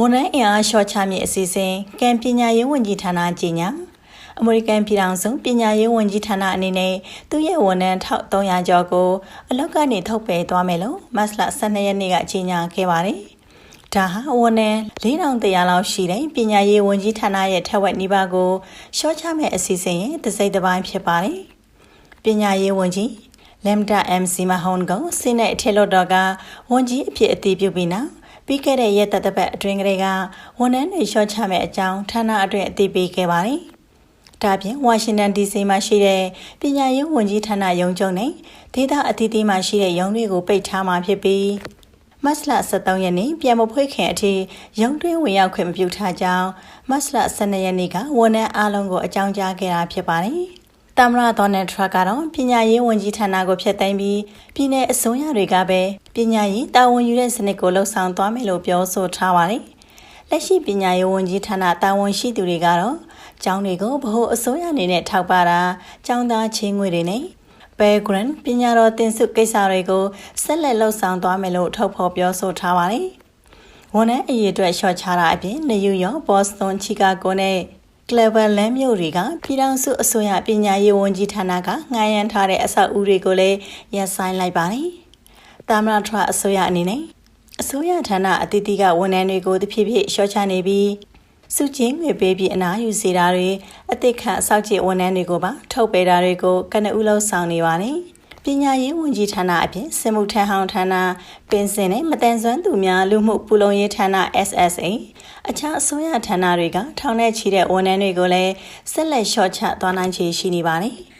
ဝန်ထမ်းအင်အားလျှော့ချမည့်အစီအစဉ်ကံပညာရေးဝန်ကြီးဌာနကြီးညာအမေရိကန်ပြည်ထောင်စုပညာရေးဝန်ကြီးဌာနအနေနဲ့သူ့ရဲ့ဝန်ထမ်း1300ကျော်ကိုအလုပ်ကနေထုတ်ပယ်သွားမယ်လို့မတ်လ12ရက်နေ့ကကြေညာခဲ့ပါတယ်။ဒါဟာဝန်ထမ်း4100လောက်ရှိတဲ့ပညာရေးဝန်ကြီးဌာနရဲ့ထက်ဝက်နီးပါးကိုလျှော့ချမဲ့အစီအစဉ်ရဲ့တစ်စိတ်တစ်ပိုင်းဖြစ်ပါတယ်။ပညာရေးဝန်ကြီးလမ်ဒါ MC မဟွန်ကိုစိနဲ့အထက်လွှတ်တော်ကဝန်ကြီးအဖြစ်အတည်ပြုပြီးနောက် ပြီးခဲ့တဲ့ရက်သက်သက်အတွင်းကလေးကဝန်ထမ်းတွေလျှော့ချမဲ့အကြောင်းဌာနအတွင်းအသိပေးခဲ့ပါတယ်။ဒါပြင်ဝါရှင်တန် DC မှာရှိတဲ့ပညာရေးဝန်ကြီးဌာနရုံးချုပ်နဲ့ဒေသအသီးသီးမှာရှိတဲ့ရုံးတွေကိုပိတ်ထားမှာဖြစ်ပြီးမတ်လ23ရက်နေ့ပြန်မဖွေးခင်အထိရုံးတွင်းဝင်ရောက်ခွင့်မပြုထားကြောင်းမတ်လ12ရက်နေ့ကဝန်ထမ်းအားလုံးကိုအကြောင်းကြားခဲ့တာဖြစ်ပါတယ်။သမ္မတဒေါ်နယ်ထရက်ကတော့ပညာရေးဝန်ကြီးဌာနကိုဖျက်သိမ်းပြီးပြည်내အစိုးရတွေကပဲ ပညာရေးတာဝန်ယူတဲ့စနစ်ကိုလှုပ်ဆောင်သွားမယ်လို့ပြောဆိုထားပါတယ်။လက်ရှိပညာရေးဝန်ကြီးဌာနတာဝန်ရှိသူတွေကတော့ကျောင်းတွေကိုဗဟိုအစိုးရအနေနဲ့ထောက်ပတာကျောင်းသားချင်းငွေတွေနဲ့ background ပညာတော်တင်စုကိစ္စတွေကိုဆက်လက်လှုပ်ဆောင်သွားမယ်လို့ထုတ်ဖော်ပြောဆိုထားပါတယ်။ဝန်ထမ်းအရေးအတွက်လျှော့ချတာအပြင်နယူးယောက်ဘော့စတွန်ချီကာဂိုနဲ့ Clever လမ်းမြို့တွေကပြည်ထောင်စုအစိုးရပညာရေးဝန်ကြီးဌာနကငှားရမ်းထားတဲ့အဆောက်အဦတွေကိုလည်းရပ်ဆိုင်းလိုက်ပါတယ်။ တာမန်ထရအစိုးရအနေနဲ့အစိုးရဌာနအသီးသီးကဝန်ထမ်းတွေကိုတဖြည်းဖြည်းလျှော့ချနေပြီးစုချင်းငွေပေးပြီးအနားယူစေတာတွေအသစ်ခန့်အဆောက်အဦဝန်ထမ်းတွေကိုပါထုတ်ပယ်တာတွေကိုကနဦးလုံးဆောင်နေပါတယ်။ပညာရေးဝန်ကြီးဌာနအပြင်စစ်မှုထမ်းဟောင်းဌာနပင်စင်နဲ့မတန်ဆွမ်းသူများလူမှုပူလုံရေးဌာန SSA အခြားအစိုးရဌာနတွေကထောင်ထဲချီတဲ့ဝန်ထမ်းတွေကိုလည်းဆက်လက်လျှော့ချသွားနိုင်ခြေရှိနေပါတယ်။